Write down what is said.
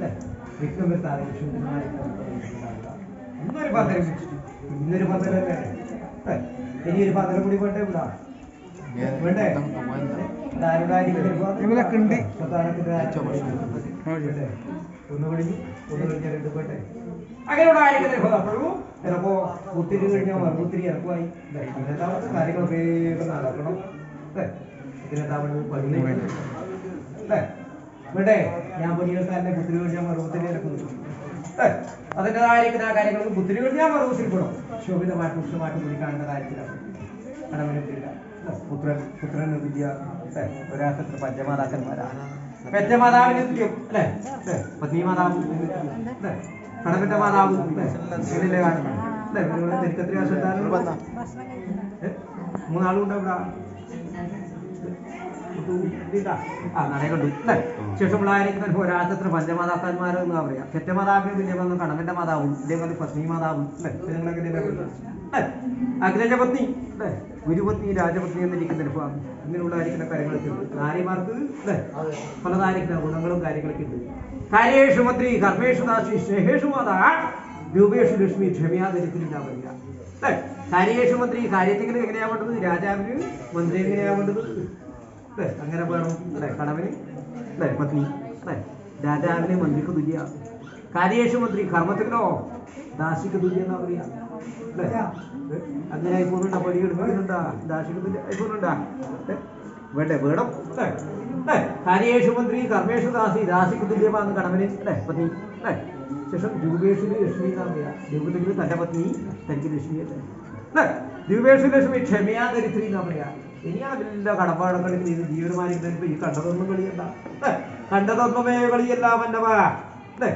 അല്ലേ? വിക്രം വരുത്താതെ വിഷ്ണുമാരെ ഒന്നൊരു പന്തരം ഇന്നൊരു പന്തലല്ലേ ഇനി ഒരു പന്തരം കൂടി വേണ്ടേ ഇവിടെ? വേണ്ടേ? ചിലപ്പോ ഒത്തിരി കഴിഞ്ഞാൽ ഒത്തിരി ഇറക്കുമായി കാര്യങ്ങളൊക്കെ നടക്കണം. അല്ലേ? തമിഴ് പണി അല്ലേ? വേണ്ടേ ഞാൻ പണിയെടുക്കാരനെ കുത്തിരി കഴിഞ്ഞാൽ മറുപത്തി ഇറക്കുന്നു. ആ കാര്യങ്ങൾക്ക് കുത്തിരി കഴിഞ്ഞാൽ മറുപത്തിൽ ശോഭിതമായിട്ട് ഉഷ്ണമായിട്ട് കൂടി കാണുന്ന കാര്യത്തിലാണ് കടമനിട്ടില്ല പുത്രൻ വിദ്യ ഒരാൾക്ക് പഞ്ചമാതാക്കന്മാരാണ് മൂന്നാളും ഉണ്ട് ആ നടയുണ്ട് അല്ലേ? ശേഷമുള്ളായിരിക്കുന്ന ഒരാത്തത്ര പഞ്ചമാതാക്കന്മാർ എന്ന് പറയാം. പെറ്റ മാതാവിന് തുല്യമെന്ന് കടമന്റെ മാതാവും ഇതേപോലെ പത്നി മാതാവും. അല്ലേ? നിങ്ങളൊക്കെ ഇതിനെ അല്ലേ? ഗുരുപത്നി രാജപത്നി എന്നിരിക്കുന്ന അനുഭവം ഇങ്ങനെയുള്ളതായിരിക്കുന്ന കാര്യങ്ങളൊക്കെ ഉണ്ട്. നാരിമാർക്ക് അല്ലേ? പലതായിരിക്കുന്ന ഗുണങ്ങളും കാര്യങ്ങളൊക്കെ ഉണ്ട്. കാര്യേഷു മന്ത്രി കർമ്മേഷു ദാസി സ്നേഹേഷു മാതാ രൂപേഷു ലക്ഷ്മി ക്ഷമയാദരിക്കുന്നില്ല പറയുക അല്ലേ? കാര്യേഷു മന്ത്രി കാര്യത്തിൽ എങ്ങനെയാവേണ്ടത് രാജാവിന് മന്ത്രി എങ്ങനെയാ വേണ്ടത്? അല്ലേ? അങ്ങനെ വേണം അല്ലേ? കടവന് അല്ലേ? പത്നി അല്ലേ? രാജാവിനെ മന്ത്രിക്ക് തുല്യ. കാര്യേഷു മന്ത്രി കർമ്മത്തിനോ? ദാസിക്ക് തുല്യ എന്നാ പറയാ. അല്ലേ? അങ്ങനെ ആയിപ്പോന്നുണ്ടാ പടി എടുക്കുന്നുണ്ടാ? ദാസിക്ക് തുല്യ ഐ ഏ? വേണ്ടേ? വേണം അല്ലേ? അല്ലേ? കാര്യേഷു മന്ത്രി കർമ്മേഷു ദാസി ദാസിക്ക് തുല്യമാണ് കടവന് അല്ലേ? പത്നി അല്ലേ? ശേഷം രൂപേഷിന് ലക്ഷ്മി എന്നാ പറയാ. രൂപത്തിൽ തന്റെ പത്നി തനിക്ക് ലക്ഷ്മി അല്ലേ? അല്ലേ? രൂപേഷു ലക്ഷ്മി ക്ഷമയാ ദരിദ്രി എന്നാ പറയാ ഇനി വലിയ കടപ്പാടങ്ങളിൽ ജീവനുമാരി ജീവനമാരിക്കുന്നതിന് ഈ കണ്ടതൊന്നും കളിയല്ല കണ്ടതൊന്നുമേ കളിയല്ല മന്നവാ അല്ലേ?